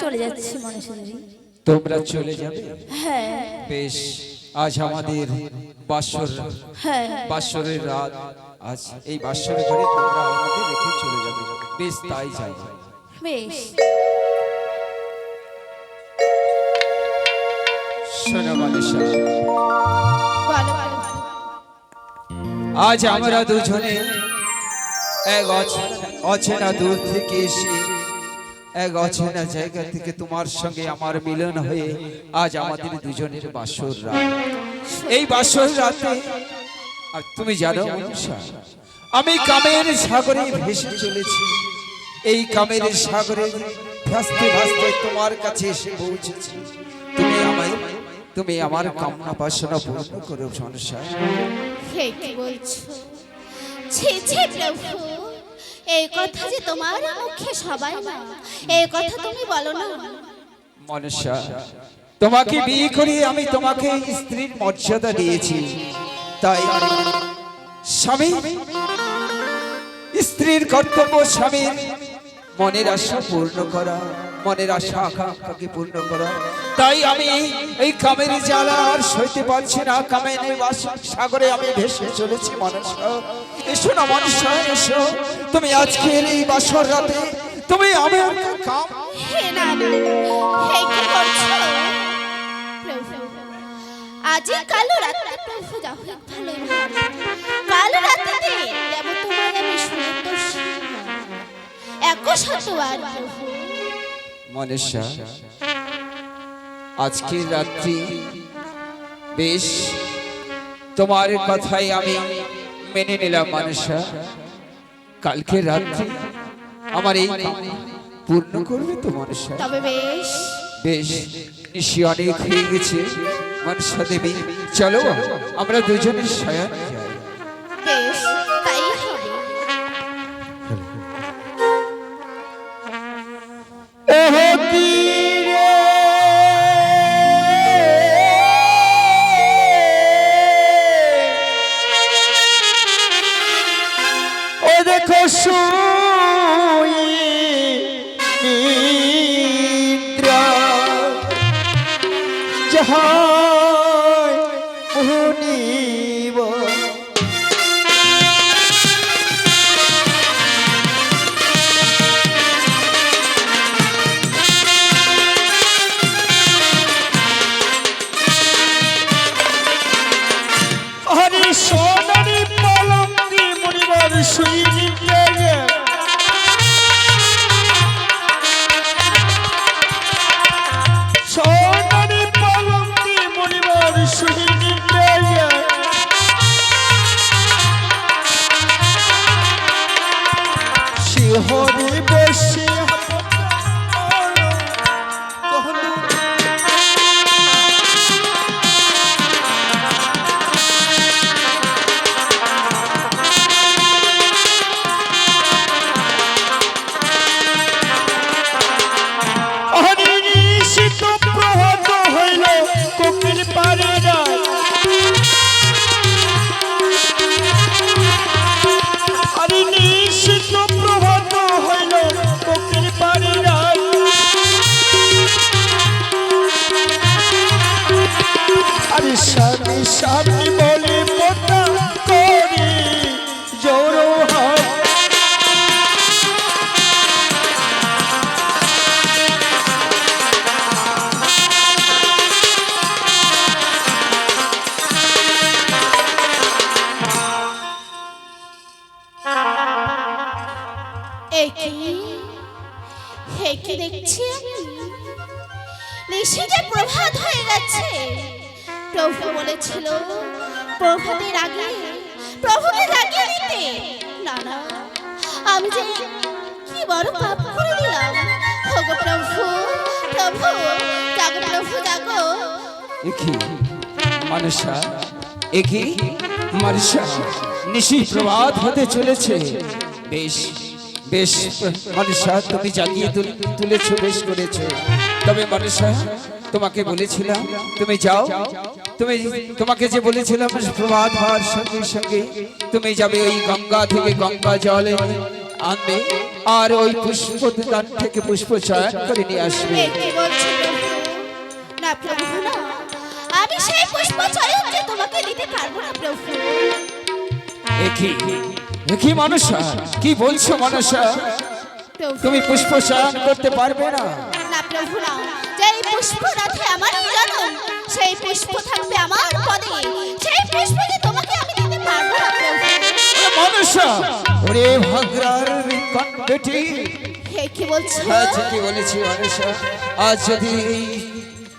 চলে যাচ্ছি তোমরা চলে যাবে? হ্যাঁ। বেশ আজ আমাদের বাসর হ্যাঁ। বাসরের রাত। আজ এই ঘরে তোমরা আমাদের রেখে চলে যাবে। বেশ তাই যাই। বেশ। আজ আমরা দুজনে এক অচেনা দূর থেকে এসে এক অচেনা জায়গা থেকে তোমার সঙ্গে আমার মিলন হয়ে আজ আমাদের দুজনের বাসর রাত। এই বাসর রাতে, আর তুমি জানো আমি কামের সাগরে ভেসে চলেছি। এই কামের সাগরে ভাসতে ভাসতে তোমার কাছে এসে পৌঁছেছি। তুমি আমায়, তুমি আমার কামনা বাসনা পূর্ণ করো সংসার বলছো? ছি ছি, প্রভু। এই কথা যে তোমার মুখে সবাই না, এই কথা তুমি বলো না। মনসা তোমাকে বিয়ে করে আমি তোমাকে স্ত্রীর মর্যাদা দিয়েছি। তাই স্বামী, স্ত্রীর কর্তব্য স্বামীর মনের আশা পূর্ণ করা, মনের আশা আকাঙ্ক্ষাকে পূর্ণ করা। তাই আমি এই কামের জ্বালা আর সইতে পারছি না, কামের সাগরে আমি ভেসে চলেছি মনসা এসো না মনসা এসো। তুমি আজকের এই বাসর রাতে, তুমি আমি আজ কালো রাতে প্রভু ভালো মনীষা আজকের রাত্রি বেশ তোমার কথাই আমি মেনে নিলাম মনীষা। কালকে রাত্রি আমার এই পূর্ণ করবে তো মনীষা। তবে বেশ। বেশ নিশি অনেক হয়ে গেছে। মনীষা দেবী চলো আমরা দুজনে শয়ন হে কি দেখছি আমি? প্রভাত হয়ে গেছে। প্রভু বলেছিল, প্রভাতের আগে প্রভুকে জাগিয়ে দিতে না না, আমি যে কি বড় পাপ করে দিলাম। ওগো প্রভু প্রভু, জাগো প্রভু, জাগো। একি মানুষা একি মানুষা নিশি প্রভাত হতে চলেছে। বেশ বেশ মানুষা তুমি জাগিয়ে তুল- তুলেছো বেশ করেছ। তবে মানুষা তোমাকে বলেছিলাম তুমি যাও। তুমি তোমাকে যে বলেছিলাম প্রভাত হওয়ার সঙ্গে সঙ্গে তুমি যাবে ওই গঙ্গা থেকে গঙ্গা জলে আনবে আর ওই পুষ্প দান থেকে পুষ্প চয়ন করে নিয়ে আসবে। আমি সেই পুষ্প চয়ন তোমাকে দিতে পারব না প্রভু। একই মানুষা কি বলছো মানুষা তুমি পুষ্প চয়ন করতে পারবে না। না প্রভু না যেই পুষ্প রাখে আমার জনম সেই পুষ্প থাকবে আমার পদে। সেই পুষ্প যে তোমাকে আমি দিতে পারব না মানুষা ওরে ভাগ্রার কন হে কি বলছো? হ্যাঁ ঠিকই বলেছি মানুষা আজ যদি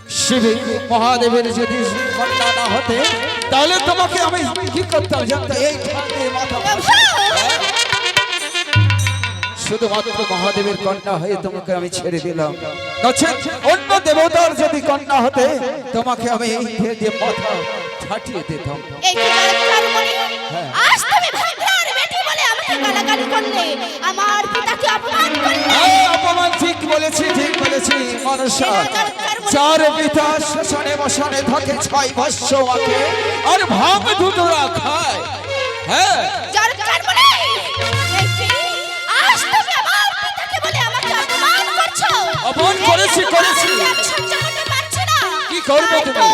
শিবে মহাদেবের যদি কন্যা হতে, তাহলে তোমাকে আমি কি করতাম জানতো? এই শুধুমাত্র মহাদেবের কন্যা হয়ে তোমাকে আমি ছেড়ে দিলাম। অন্য দেবতার যদি কন্যা হতে, তোমাকে আমি মাথা ছাটিয়ে দিতাম। গালাগালি করলে আমার পিতাকে অপমান করলে অপমান ঠিক বলেছি ঠিক বলেছি মানুষা চার পিতা শ্মশানে মশানে থাকে ছয় বৎস আকে আর ভাব দুটোরা খায় হ্যাঁ চমৎকার মণি! আজ তুমি আমার পিতাকে বলে আমাকে অপমান করছ অপমান করেছি, করেছি। আমি সহ্য করতে পারছি না। কি করবে তুমি?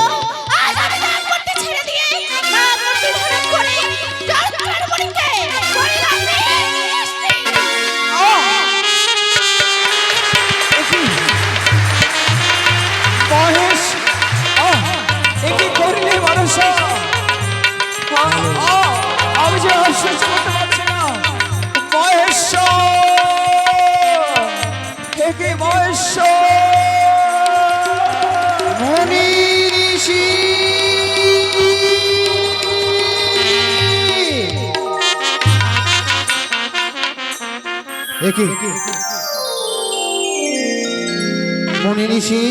একই মনি ঋষি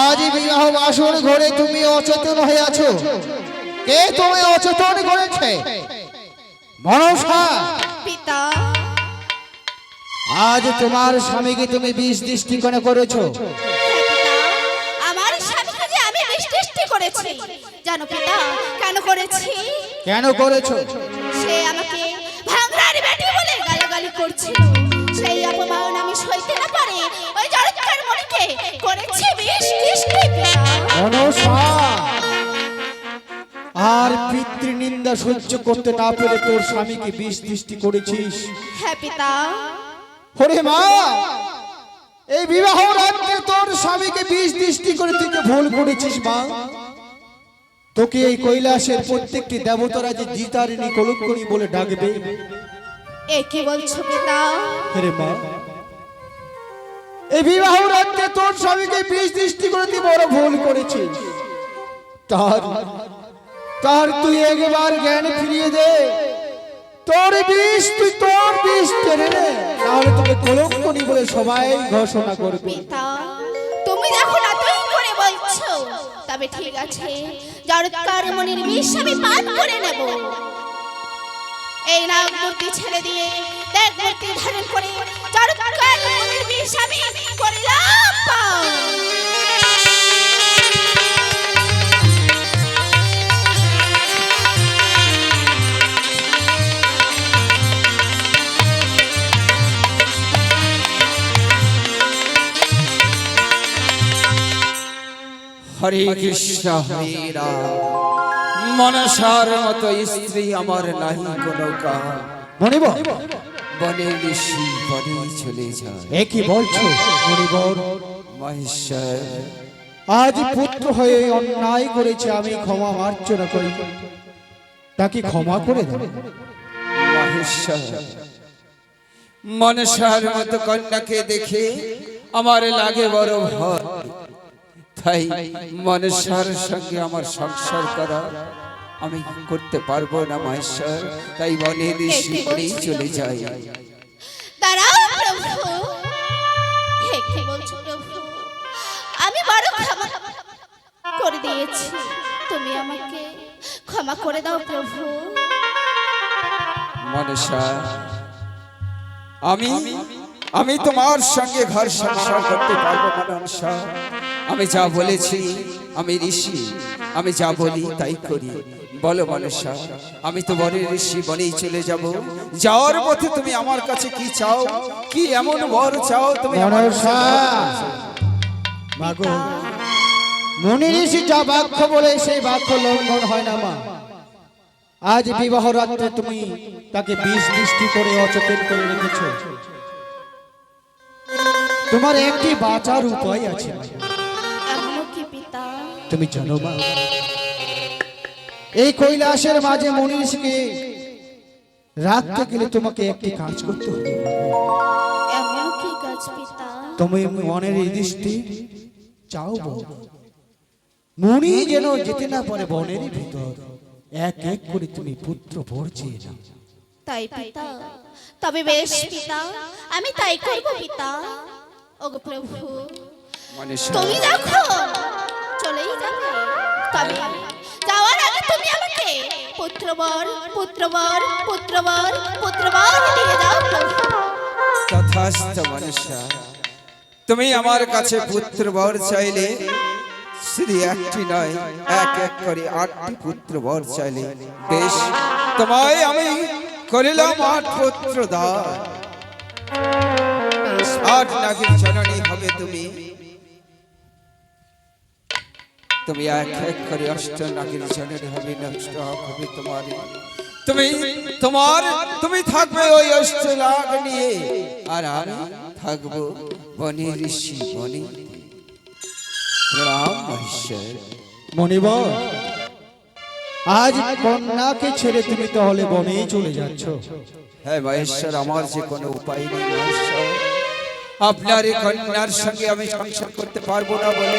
আজ বিবাহ বাসর ঘরে তুমি অচেতন হয়ে আছো। কে তোমায় অচেতন করেছে? মনসা। পিতা। আজ তোমার স্বামীকে তুমি বিষ দৃষ্টিকোণে করেছ। হ্যাঁ, আমার স্বামীকে যে আমি বৃষ্টি করেছি। জানো পিতা কেন করেছি? কেন করেছ? গালাগালি করছিল সেই অপমান আমি সইতে না পারে। ওই জড়ৎকার মনিকে করেছি পিতা মনসা আর পিতৃনিন্দা সহ্য করতে না পেরে তোর স্বামীকে বিষ দৃষ্টি করেছিস। হ্যাঁ পিতা। ওরে মা! এই বিবাহ রাত্রে তোর স্বামীকে বিষ দৃষ্টি করে তুই যে ভুল করেছিস মা। তোকে এই কৈলাসের প্রত্যেকটি দেবতারা যে জিতারিণী কলঙ্কনি বলে ডাকবে। এ কি বলছো পিতা? আরে মা। এই বিবাহ রাত্রে তোর স্বামীকে বিষ দৃষ্টি করে তুই বড় ভুল করেছিস। তার তার তুই একবার জ্ঞান ফিরিয়ে দে। তোর বিষ তুই তোর বিষ টেনে নে। তাহলে তোকে কলঙ্কনি বলে সবাই ঘোষণা করবে। পিতা তুমি যখন এতই করে বলছো। তবে ঠিক আছে জড়ৎকার মনির বিষ আমি পান করে নেব। এই নাগ মূর্তি ছেড়ে দিয়ে দেখ মূর্তি ধারণ করে। হরে কৃষ্ণ হরে রাম মনসার মতো স্ত্রী আমার নাহি কোনো কাম মনিব। বনে ঋষি বনে চলে যায়। এ কি বলছো মনিবর মহেশ্বর। আজ পুত্র হয়ে অন্যায় করেছে আমি ক্ষমা মার্জনা করি। তাকে ক্ষমা করে দাও মহেশ্বর। মনসার মতো কন্যাকে দেখে আমার লাগে বড় ভয়। তাই মনসার সঙ্গে আমার সংসার করা। আমি করতে পারব না মহেশ্বর তাই বলে ঋষি চলে যাই। দাঁড়াও প্রভু। কি বলছো প্রভু। আমি বড় ক্ষমা করে দিয়েছি। তুমি আমাকে ক্ষমা করে দাও প্রভু। মনসা আমি আমি তোমার সঙ্গে ঘর সংসার করতে পারব মনসা আমি যা বলেছি আমি ঋষি আমি যা বলি তাই করি। বলো মনসা, আমি তো বনের ঋষি বনেই চলে যাব। যাওয়ার পথে তুমি আমার কাছে কি চাও? কি এমন বর চাও তুমি মাগো ঋষি যা বাক্য বলে সেই বাক্য লঙ্ঘন হয় না, মা। আজ বিবাহ রাত্রে তুমি তাকে বিষ দৃষ্টি করে অচেতন করে রেখেছ। তোমার একটি বাঁচার উপায় আছে তুমি জানো মা এই কৈলাসের মাঝে মুনি ঋষিকে রাখতে গেলে তোমাকে একটি কাজ করতে হবে। এমন কি কাজ পিতা? তুমি মনের এই দৃষ্টি চাও। মুনি যেন যেতে না পারে বনের ভিতর এক এক করে তুমি পুত্র ভর চেয়ে নাও। তাই পিতা? তবে বেশ পিতা আমি তাই করব পিতা। ওগো প্রভু মনসা তুমি দেখো চলেই যাবে। তবে যাওয়ার আগে তুমি আমাকে পুত্রবর পুত্রবর পুত্রবর পুত্রবর দিয়ে যাও তথাস্ত মনসা তুমি আমার কাছে পুত্র বর চাইলে, শুধু একটি নয়, এক এক করে আটটি পুত্র বর চাইলে, বেশ, তোমায় আমি করিলাম আট পুত্র দান আট নাগের জননী হবে তুমি। তুমি এক এক করে অষ্ট নাগের জননী হবে নষ্ট হবে তোমার তুমি তোমার তুমি থাকবে ওই অষ্ট নাগ নিয়ে। আর আমি থাকব বনে ঋষি বনে। প্রণাম মহেশ্বর। মনিব আজ কন্যাকে ছেড়ে তুমি তাহলে বনেই চলে যাচ্ছ। হ্যাঁ মহেশ্বর আমার যে কোনো উপায় নেই মহেশ্বর। আপনার এই কন্যার সঙ্গে আমি সংসার করতে পারব না বলে।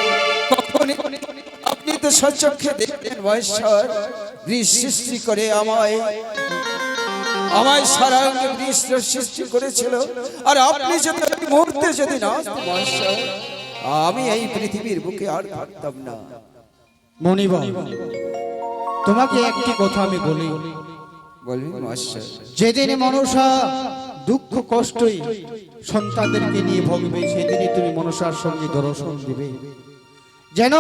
কখনই আপনি তো সচক্ষে দেখতেন মহেশ্বর বৃষ সৃষ্টি করে আমায় আমায় সারা অঙ্গে বৃষ সৃষ্টি করেছিল। আর আপনি যদি মুহূর্তে যদি না মহেশ্বর আমি এই পৃথিবীর বুকে আর থাকতাম না। মনিব তোমাকে একটি কথা আমি বলি। বলবি মহেশ্বর। যেদিন মনসা দুঃখ কষ্টই সন্তানদেরকে নিয়ে ভোগবে সেদিনই তুমি মনসার সঙ্গে দর্শন দিবে। যেন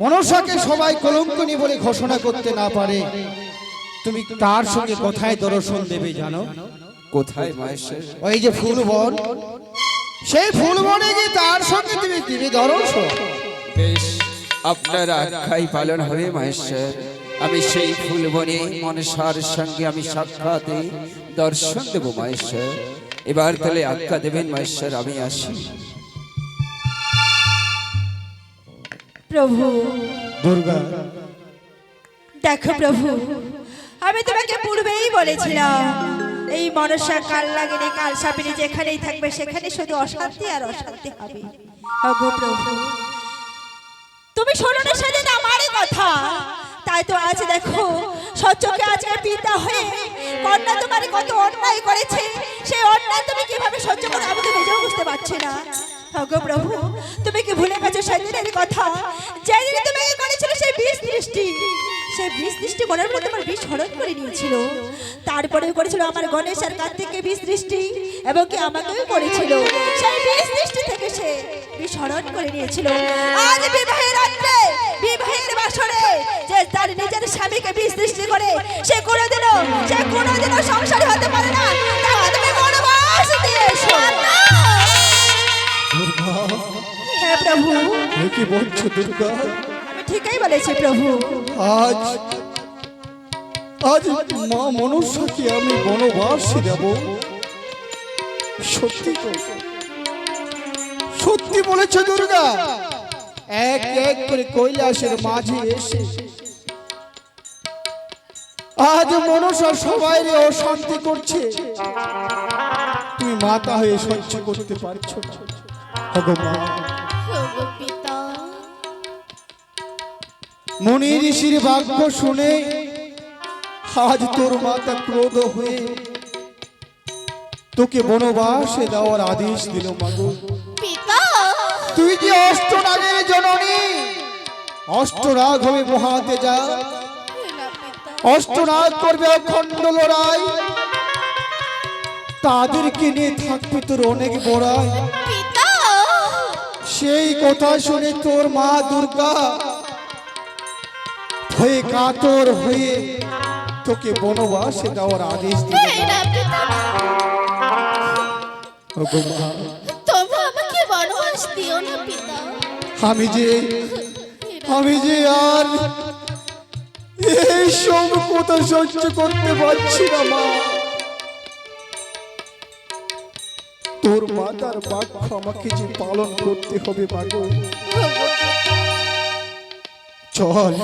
মনসাকে সবাই কলঙ্কনি বলে ঘোষণা করতে না পারে। তুমি তার সঙ্গে কোথায় দর্শন দেবে জানো? কোথায় মহেশ্বর ওই যে ফুলবন। সেই ফুলবনে গিয়ে তার সঙ্গে তুমি দিবে দর্শন। বেশ আপনার আজ্ঞাই পালন হবে মহেশ্বর আমি সেই ফুলবনে মনসার সঙ্গে আমি সাক্ষাতে দর্শন দেব মহেশ্বর এবার তাহলে আজ্ঞা দেবেন মহেশ্বর আমি আসি। প্রভু। দুর্গা। দেখো প্রভু আমি তোমাকে পূর্বেই বলেছিলাম এই মনসা কাল লাগেনি কাল সাপিনি যেখানেই থাকবে সেখানে শুধু অশান্তি আর অশান্তি হবে। অগো প্রভু তুমি শোনো না সেদিন আমারই কথা। তাই তো আজ দেখো সচকে আজকে পিতা হয়ে কন্যা তোমার কত অন্যায় করেছে সেই অন্যায় তুমি কীভাবে সহ্য করে আমি তো নিজেও বুঝতে পারছি না। অগো প্রভু, তুমি কি ভুলে গেছো সেদিনের কথা? যেদিন তুমি করেছিল সেই বিষ দৃষ্টি। সেই বিষ দৃষ্টি করার পর তোমার বিষ হরণ করে নিয়েছিল। তারপরে করেছিল আমার গণেশ আর কার্তিককে বিষ দৃষ্টি, এবং কি আমাকেও করেছিল। সেই বিষ দৃষ্টি থেকে সে বিষ হরণ করে নিয়েছিল। আজ বিবাহের রাত্রে, বিবাহের বাসরে, যে তার নিজের স্বামীকে বিষ দৃষ্টি করে, সে কোনোদিনও সে কোনোদিনও সংসার হতে পারে না। হ্যাঁ প্রভু। কি বলছো দুর্গা। আমি ঠিকই বলেছি প্রভু। আজ আজ মা মনুষ্যকে আমি বনবাস দেব। সত্যি সত্যি বলেছে দুর্গা। এক এক করে কৈলাসের মাঝে এসে আজ মনসা সবাই অশান্তি করছে। তুমি মাতা হয়ে সহ্য করতে পারছ না। মনি ঋষির বাক্য শুনে আজ তোর মাতা ক্রোধ হয়ে তোকে বনবাসে দেওয়ার আদেশ দিল মাগো তুই যে অষ্টনাগের জননী? অষ্টরাগ হবে মহাতে যা। পিতা করবে অখণ্ড লড়াই। তাদেরকে নিয়ে থাকবে তোর অনেক বড়াই। পিতা সেই কথা শুনে তোর মা দুর্গা হয়ে কাতর হয়ে তোকে বনবাসে দেওয়ার আদেশ দিল। আমি যে আমি যে আর এই সব কথা সহ্য করতে পারছি না মা। তোর মাতার বাক্য আমাকে যে পালন করতে হবে মাগো চল।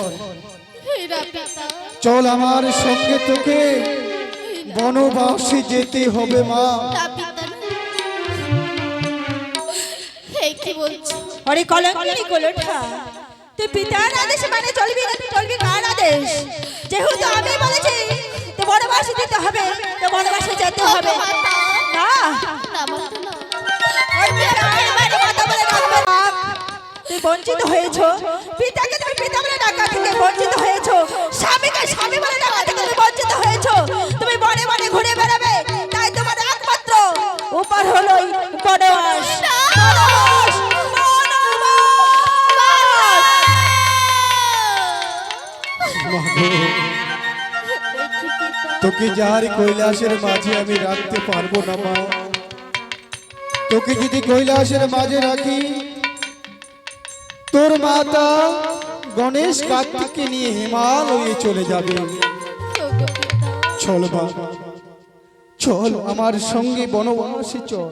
চল আমার সঙ্গে তোকে বনবাসে যেতে হবে, মা। মানে যেহেতু আমি বলেছি বনবাসে যেতে হবে বনবাসে যেতে হবে। বঞ্চিত হয়েছো। পিতাকে তুমি পিতা বলে ডাকা থেকে বঞ্চিত হয়েছো। স্বামীকে স্বামী বলে ডাকা থেকে তুমি বঞ্চিত হয়েছো। তুমি বনে বনে ঘুরে বেড়াবে। তাই তোমার একমাত্র উপার হলো এই বনবাস। বনবাস। তোকে যার কৈলাসের মাঝে আমি রাখতে পারব না, মা। তোকে যদি কৈলাসের মাঝে রাখি, তোর মাতা গণেশ কার্তিককে নিয়ে হিমালয়ে চলে যাবে। চল, মা। চল, আমার সঙ্গে বনবাসে চল।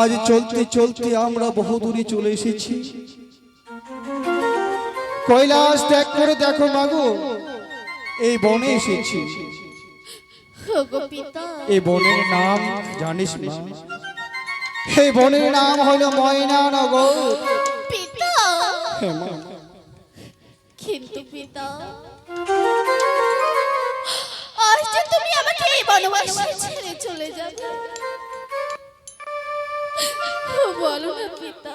আজ চলতে চলতে আমরা বহু দূরে চলে এসেছি। কৈলাস ত্যাগ করে দেখো মাগো এই বনে এসেছি। এই বনের নাম জানিস এই বনের নাম হলো ময়নানগর। কিন্তু পিতা আজ তুমি আমাকে এই বনবাসে ছেড়ে চলে যাবে। বলো না পিতা।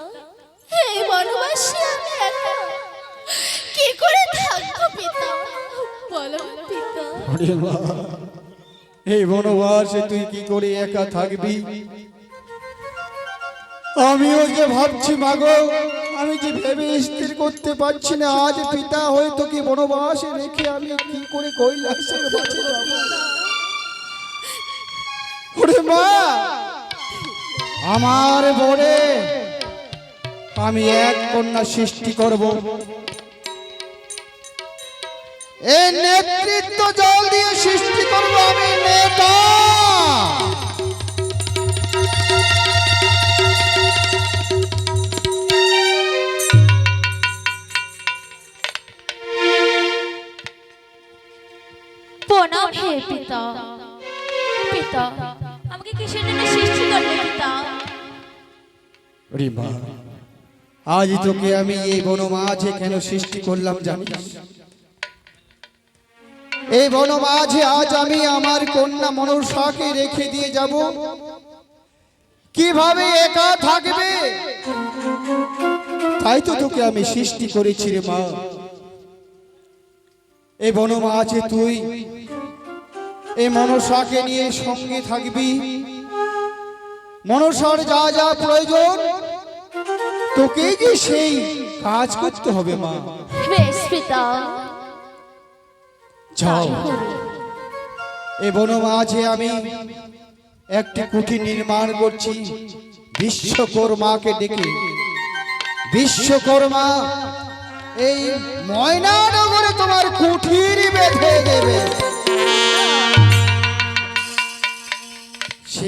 এই বনবাসে, আমি একা। কি করে থাকব পিতা? বলো পিতা। এই বনবাসে তুই কি করে একা থাকবি? আমিও যে ভাবছি, মাগো, আমি যে ভেবে স্থির করতে পারছি না, আজ পিতা হয়ে তোকে বনবাসে রেখে আমি কি করে কৈলাসের ওরে মা আমার বনে আমি এক কন্যা সৃষ্টি করব। এই নেতৃত্ব জল দিয়ে সৃষ্টি করব আমি, নেতা। পিতা। পিতা। আজ তোকে আমি এই বনমাঝে কেন সৃষ্টি করলাম জানিস? এই বনমাঝে আজ আমি আমার কন্যা মনসাকে রেখে দিয়ে যাব। কীভাবে একা থাকবে? তাই তো তোকে আমি সৃষ্টি করেছি রে মা। এই বনমাঝে তুই এই মনসাকে নিয়ে সঙ্গে থাকবি। মনসার যা যা প্রয়োজন তোকে যে সেই কাজ করতে হবে মা। বেশ পিতা। যাও। এ বনমাঝে আমি একটি কুঠি নির্মাণ করছি বিশ্বকর্মাকে ডেকে। বিশ্বকর্মা এই ময়নানগরে তোমার কুঠির বেঁধে দেবে।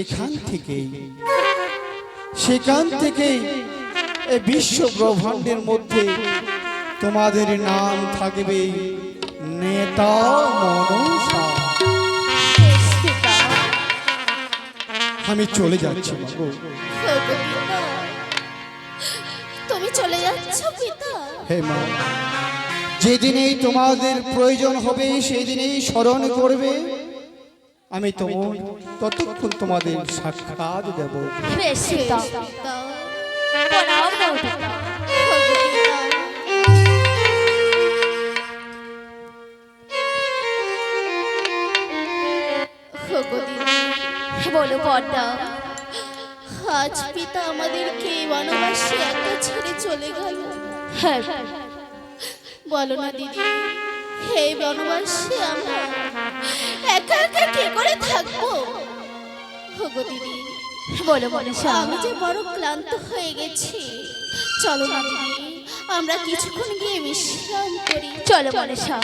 সেখান থেকেই সেখান থেকেই এই বিশ্ব ব্রহ্মাণ্ডের মধ্যে তোমাদের নাম থাকবে নেতা মনসা। আমি চলে যাচ্ছি তুমি চলে যাচ্ছ পিতা? হে মা যেদিনেই তোমাদের প্রয়োজন হবে সেদিনেই স্মরণ করবে। আমি তোমার ততক্ষণ তোমাদের সাক্ষাৎ দেব। বলো পর্দা আজ পিতা আমাদেরকে বনবাসে একা ছেড়ে চলে গেল। হ্যাঁ। বলো না দিদি এই বনবাসে আমরা একা একা কি করে থাকব? ওগো দিদি বলো মনীষা। আমি যে বড় ক্লান্ত হয়ে গেছি। চলো না দিদি আমরা কিছুক্ষণ গিয়ে বিশ্রাম করি। চলো মনীষা।